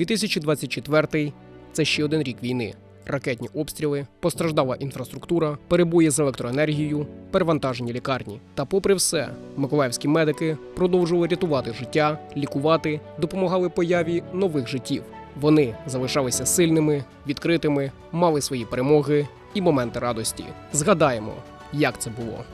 2024 – це ще один рік війни. Ракетні обстріли, постраждала інфраструктура, перебої з електроенергією, перевантажені лікарні. Та, попри все, миколаївські медики продовжували рятувати життя, лікувати, допомагали появі нових життів. Вони залишалися сильними, відкритими, мали свої перемоги і моменти радості. Згадаємо, як це було.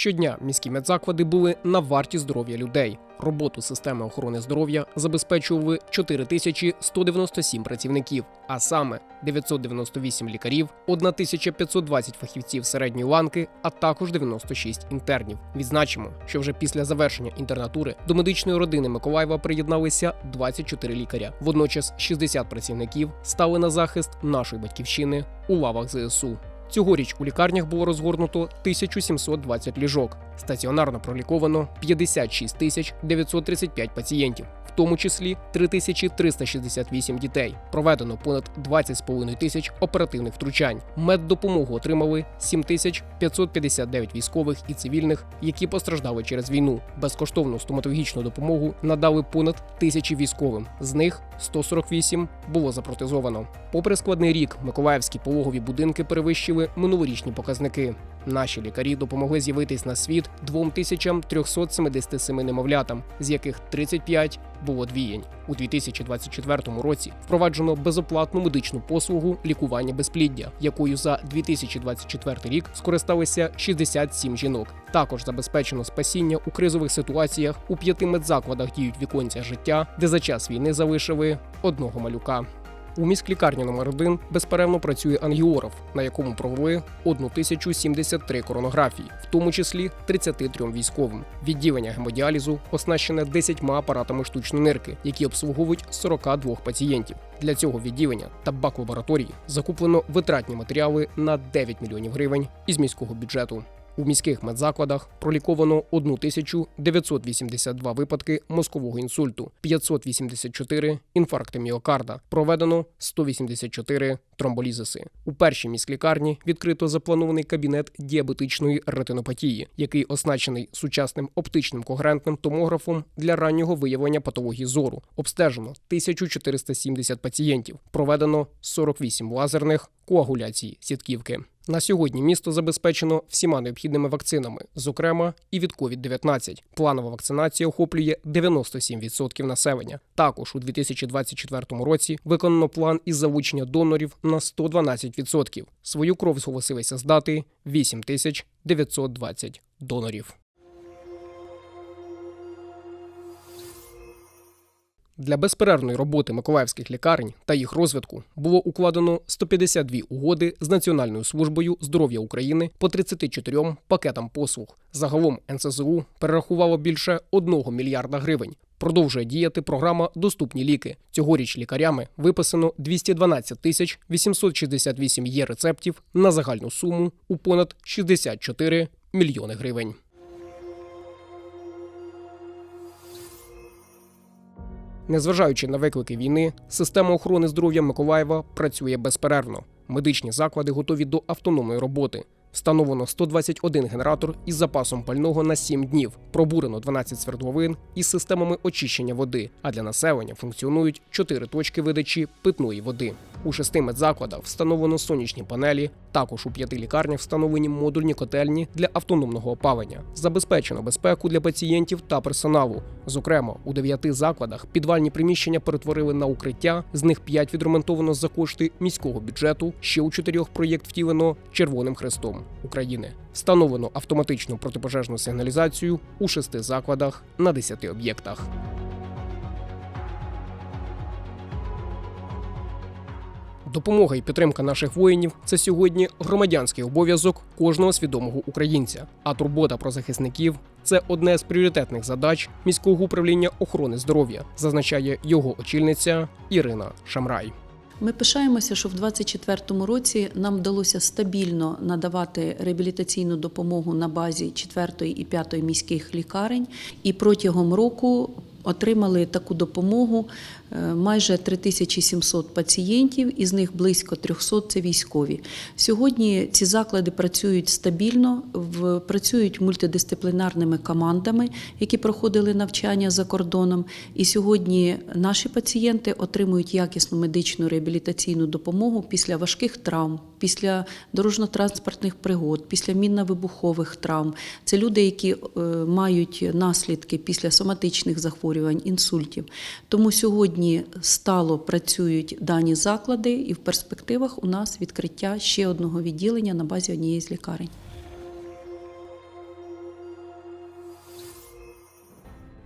Щодня міські медзаклади були на варті здоров'я людей. Роботу системи охорони здоров'я забезпечували 4197 працівників, а саме 998 лікарів, 1520 фахівців середньої ланки, а також 96 інтернів. Відзначимо, що вже після завершення інтернатури до медичної родини Миколаєва приєдналися 24 лікаря. Водночас 60 працівників стали на захист нашої батьківщини у лавах ЗСУ. Цьогоріч у лікарнях було розгорнуто 1720 ліжок. Стаціонарно проліковано 56 тисяч 935 пацієнтів, тому числі 3368 дітей. Проведено понад 20,5 тисяч оперативних втручань. Меддопомогу отримали 7559 військових і цивільних, які постраждали через війну. Безкоштовну стоматологічну допомогу надали понад тисячі військовим. З них 148 було запротезовано. Попри складний рік, миколаївські пологові будинки перевищили минулорічні показники. Наші лікарі допомогли з'явитись на світ 2377 немовлятам, з яких 35 було двієнь. У 2024 році впроваджено безоплатну медичну послугу лікування безпліддя, якою за 2024 рік скористалися 67 жінок. Також забезпечено спасіння у кризових ситуаціях. У п'яти медзакладах діють віконця життя, де за час війни залишили одного малюка. У міськлікарні номер 1 безперервно працює ангіограф, на якому провели 1073 коронографії, в тому числі 33 військовим. Відділення гемодіалізу оснащене 10 апаратами штучної нирки, які обслуговують 42 пацієнтів. Для цього відділення та бак-лабораторії закуплено витратні матеріали на 9 мільйонів гривень із міського бюджету. У міських медзакладах проліковано 1982 випадки мозкового інсульту, 584 інфаркти міокарда, проведено 184 тромболізиси. У першій міськлікарні відкрито запланований кабінет діабетичної ретинопатії, який оснащений сучасним оптичним когерентним томографом для раннього виявлення патології зору. Обстежено 1470 пацієнтів, проведено 48 лазерних коагуляцій сітківки. На сьогодні місто забезпечено всіма необхідними вакцинами, зокрема і від COVID-19. Планова вакцинація охоплює 97% населення. Також у 2024 році виконано план із залучення донорів на 112%. Свою кров зголосилися здати 8920 донорів. Для безперервної роботи миколаївських лікарень та їх розвитку було укладено 152 угоди з Національною службою здоров'я України по 34 пакетам послуг. Загалом НСЗУ перерахувало більше 1 мільярда гривень. Продовжує діяти програма Доступні ліки. Цьогоріч лікарями виписано 212 тисяч 868 є рецептів на загальну суму у понад 64 мільйони гривень. Незважаючи на виклики війни, система охорони здоров'я Миколаєва працює безперервно. Медичні заклади готові до автономної роботи. Встановлено 121 генератор із запасом пального на 7 днів. Пробурено 12 свердловин із системами очищення води. А для населення функціонують 4 точки видачі питної води. У шести медзакладах встановлено сонячні панелі. Також у п'яти лікарнях встановлені модульні котельні для автономного опалення. Забезпечено безпеку для пацієнтів та персоналу. Зокрема, у дев'яти закладах підвальні приміщення перетворили на укриття. З них п'ять відремонтовано за кошти міського бюджету. Ще у чотирьох проєкт втілено Червоним Хрестом України. Встановлено автоматичну протипожежну сигналізацію у шести закладах на десяти об'єктах. Допомога і підтримка наших воїнів це сьогодні громадянський обов'язок кожного свідомого українця. А турбота про захисників це одне з пріоритетних задач міського управління охорони здоров'я, зазначає його очільниця Ірина Шамрай. Ми пишаємося, що в 2024 році нам вдалося стабільно надавати реабілітаційну допомогу на базі 4 і 5 міських лікарень, і протягом року отримали таку допомогу майже 3700 пацієнтів, із них близько 300 – це військові. Сьогодні ці заклади працюють стабільно, працюють мультидисциплінарними командами, які проходили навчання за кордоном. І сьогодні наші пацієнти отримують якісну медичну реабілітаційну допомогу після важких травм, після дорожньо-транспортних пригод, після мінно-вибухових травм. Це люди, які е, мають наслідки після соматичних захворювань, інсультів. Тому сьогодні стало працюють дані заклади, і в перспективах у нас відкриття ще одного відділення на базі однієї з лікарень.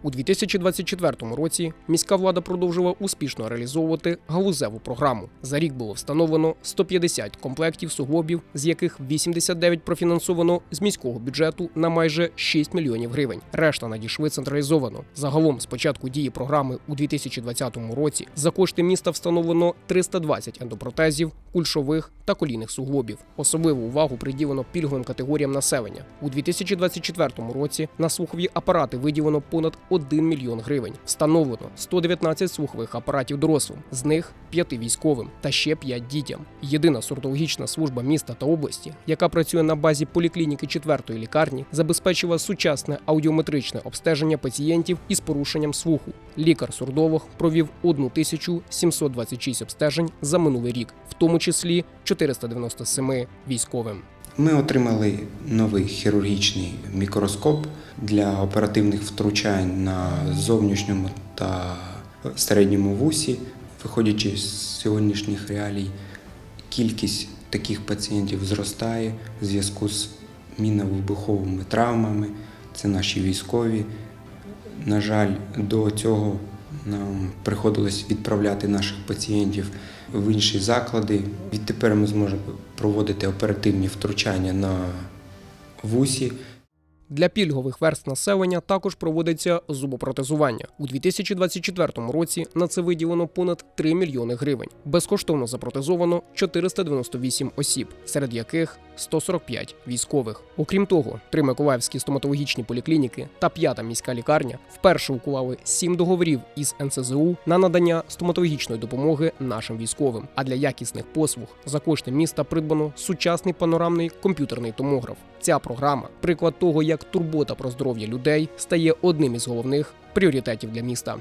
У 2024 році міська влада продовжила успішно реалізовувати галузеву програму. За рік було встановлено 150 комплектів суглобів, з яких 89 профінансовано з міського бюджету на майже 6 мільйонів гривень. Решта надійшли централізовано. Загалом з початку дії програми у 2020 році за кошти міста встановлено 320 ендопротезів, кульшових та колінних суглобів. Особливу увагу приділено пільговим категоріям населення. У 2024 році на слухові апарати виділено понад 1 мільйон гривень. Встановлено 119 слухових апаратів дорослим, з них 5 військовим та ще 5 дітям. Єдина сортологічна служба міста та області, яка працює на базі поліклініки 4-ї лікарні, забезпечила сучасне аудіометричне обстеження пацієнтів із порушенням слуху. Лікар-сурдолог провів 1726 обстежень за минулий рік, в тому числі 497 військовим. Ми отримали новий хірургічний мікроскоп для оперативних втручань на зовнішньому та середньому вусі. Виходячи з сьогоднішніх реалій, кількість таких пацієнтів зростає в зв'язку з мінно-вибуховими травмами. Це наші військові. На жаль, до цього нам приходилось відправляти наших пацієнтів в інші заклади. Відтепер ми зможемо проводити оперативні втручання на вусі. Для пільгових верст населення також проводиться зубопротезування. У 2024 році на це виділено понад 3 мільйони гривень. Безкоштовно запротезовано 498 осіб, серед яких 145 військових. Окрім того, три миколаївські стоматологічні поліклініки та п'ята міська лікарня вперше уклали сім договорів із НСЗУ на надання стоматологічної допомоги нашим військовим. А для якісних послуг за кошти міста придбано сучасний панорамний комп'ютерний томограф. Ця програма приклад того, як турбота про здоров'я людей стає одним із головних пріоритетів для міста.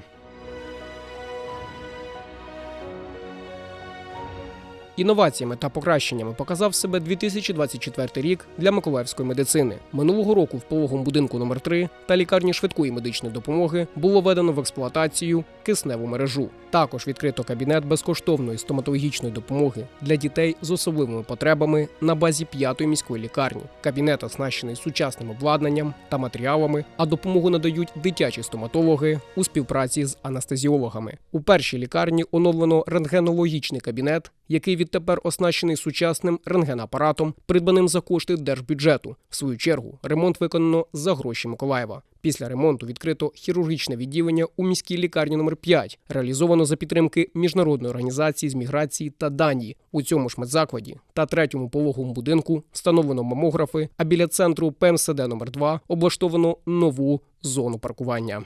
Інноваціями та покращеннями показав себе 2024 рік для миколаївської медицини. Минулого року в пологом будинку номер 3 та лікарні швидкої медичної допомоги було введено в експлуатацію кисневу мережу. Також відкрито кабінет безкоштовної стоматологічної допомоги для дітей з особливими потребами на базі п'ятої міської лікарні. Кабінет оснащений сучасним обладнанням та матеріалами, а допомогу надають дитячі стоматологи у співпраці з анестезіологами. У першій лікарні оновлено рентгенологічний кабінет, який відтепер оснащений сучасним рентгенапаратом, придбаним за кошти держбюджету. В свою чергу ремонт виконано за гроші Миколаєва. Після ремонту відкрито хірургічне відділення у міській лікарні номер 5 реалізовано за підтримки міжнародної організації з міграції та Данії. У цьому ж медзакладі та третьому пологовому будинку встановлено мамографи, а біля центру ПМСД номер 2 облаштовано нову зону паркування.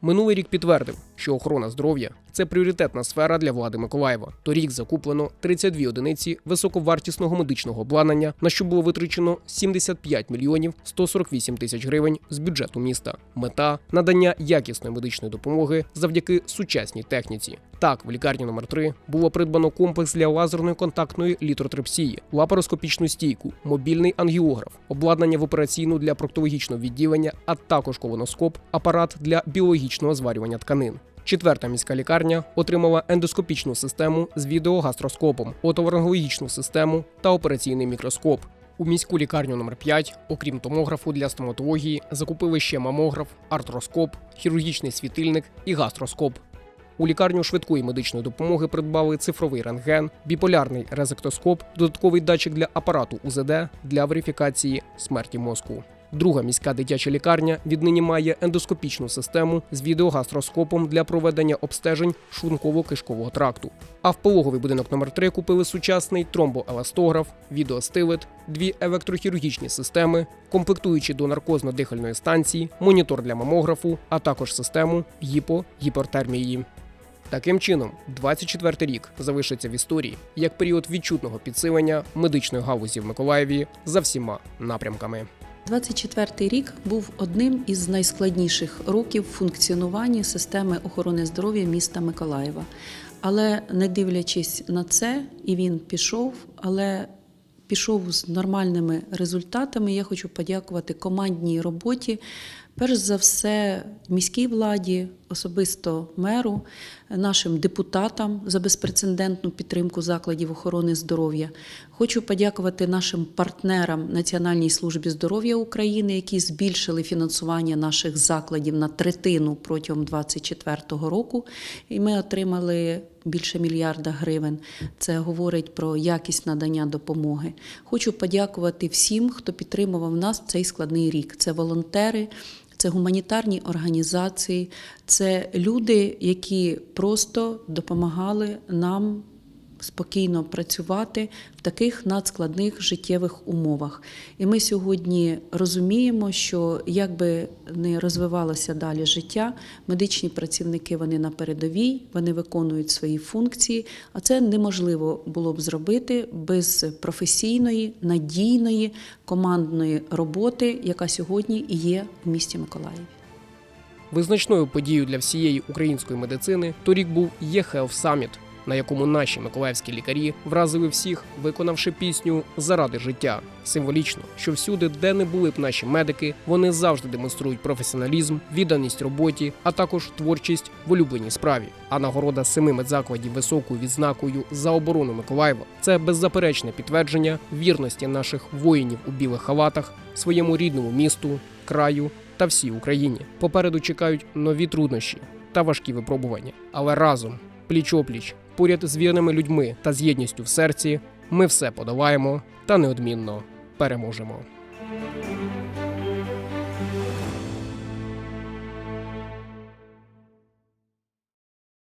Минулий рік підтвердив, що охорона здоров'я це пріоритетна сфера для влади Миколаєва. Торік закуплено 32 одиниці високовартісного медичного обладнання, на що було витрачено 75 мільйонів 148 тисяч гривень з бюджету міста. Мета надання якісної медичної допомоги завдяки сучасній техніці. Так, в лікарні номер 3 було придбано комплекс для лазерної контактної літротрепсії, лапароскопічну стійку, мобільний ангіограф, обладнання в операційну для проктологічного відділення, а також колоноскоп, апарат для біологічного зварювання тканин. Четверта міська лікарня отримала ендоскопічну систему з відеогастроскопом, отоларингологічну систему та операційний мікроскоп. У міську лікарню номер 5 окрім томографу для стоматології, закупили ще мамограф, артроскоп, хірургічний світильник і гастроскоп. У лікарню швидкої медичної допомоги придбали цифровий рентген, біполярний резектоскоп, додатковий датчик для апарату УЗД для верифікації смерті мозку. Друга міська дитяча лікарня віднині має ендоскопічну систему з відеогастроскопом для проведення обстежень шлунково-кишкового тракту. А в пологовий будинок номер 3 купили сучасний тромбоеластограф, відеостивет, дві електрохірургічні системи, комплектуючі до наркозно-дихальної станції, монітор для мамографу, а також систему гіпо-гіпертермії. Таким чином, 24 рік залишиться в історії як період відчутного підсилення медичної галузі в Миколаєві за всіма напрямками. 24-й рік був одним із найскладніших років функціонування системи охорони здоров'я міста Миколаєва. Але не дивлячись на це, і він пішов, але пішов з нормальними результатами. Я хочу подякувати командній роботі. Перш за все, міській владі, особисто меру, нашим депутатам за безпрецедентну підтримку закладів охорони здоров'я. Хочу подякувати нашим партнерам Національній службі здоров'я України, які збільшили фінансування наших закладів на третину протягом 2024 року. І ми отримали більше мільярда гривень. Це говорить про якість надання допомоги. Хочу подякувати всім, хто підтримував нас в цей складний рік. Це волонтери. Це гуманітарні організації, це люди, які просто допомагали нам спокійно працювати в таких надскладних життєвих умовах. І ми сьогодні розуміємо, що як би не розвивалося далі життя, медичні працівники вони на передовій, вони виконують свої функції, а це неможливо було б зробити без професійної, надійної командної роботи, яка сьогодні і є в місті Миколаєві. Визначною подією для всієї української медицини торік був eHealth Summit, на якому наші миколаївські лікарі вразили всіх, виконавши пісню Заради життя. Символічно, що всюди, де не були б наші медики, вони завжди демонструють професіоналізм, відданість роботі, а також творчість в улюбленій справі. А нагорода семи медзакладів високою відзнакою за оборону Миколаєва це беззаперечне підтвердження вірності наших воїнів у білих халатах своєму рідному місту, краю та всій Україні. Попереду чекають нові труднощі та важкі випробування. Але разом, пліч-опліч, поряд з вірними людьми та з єдністю в серці, ми все подолаємо та неодмінно переможемо.